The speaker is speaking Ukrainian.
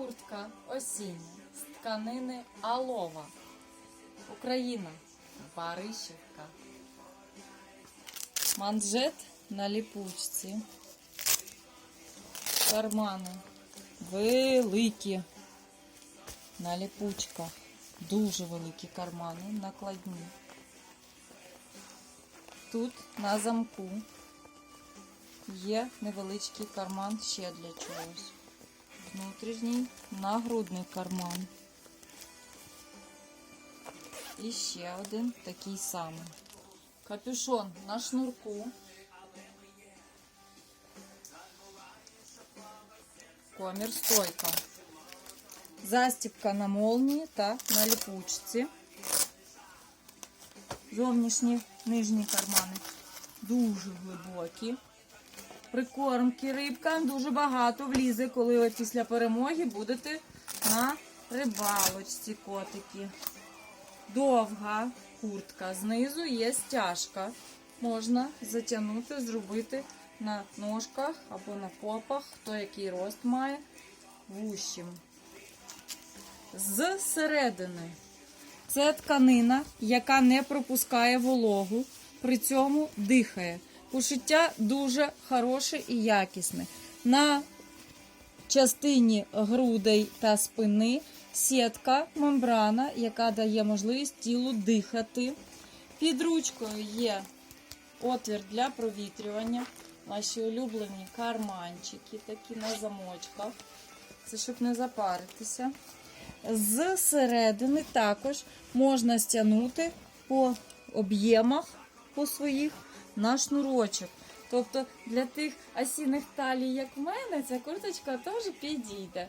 куртка осіння з тканини Алова. Україна. Баришівка. Манжет на ліпучці. Кармани великі. На ліпучках. Дуже великі кармани, накладні. Тут на замку є невеличкий карман ще для чогось. Внутрішній нагрудний карман. І ще один такий самий. Капюшон на шнурку. Комір стойка. Застібка на молнії та на ліпучці. Зовнішні нижні кармани дуже глибокі. Прикормки рибкам дуже багато влізе, коли ви після перемоги будете на рибалочці котики. Довга куртка. Знизу є стяжка. Можна затягнути, зробити на ножках або на попах, хто який рост має вущим. З середини це тканина, яка не пропускає вологу, при цьому дихає. Пошиття дуже хороше і якісне. На частині грудей та спини сітка, мембрана, яка дає можливість тілу дихати. Під ручкою є отвір для провітрювання. Наші улюблені карманчики, такі на замочках. Це щоб не запаритися. З середини також можна стягнути по об'ємах по своїх на шнурочок. Тобто для тих осінних талій, як в мене, ця курточка теж підійде.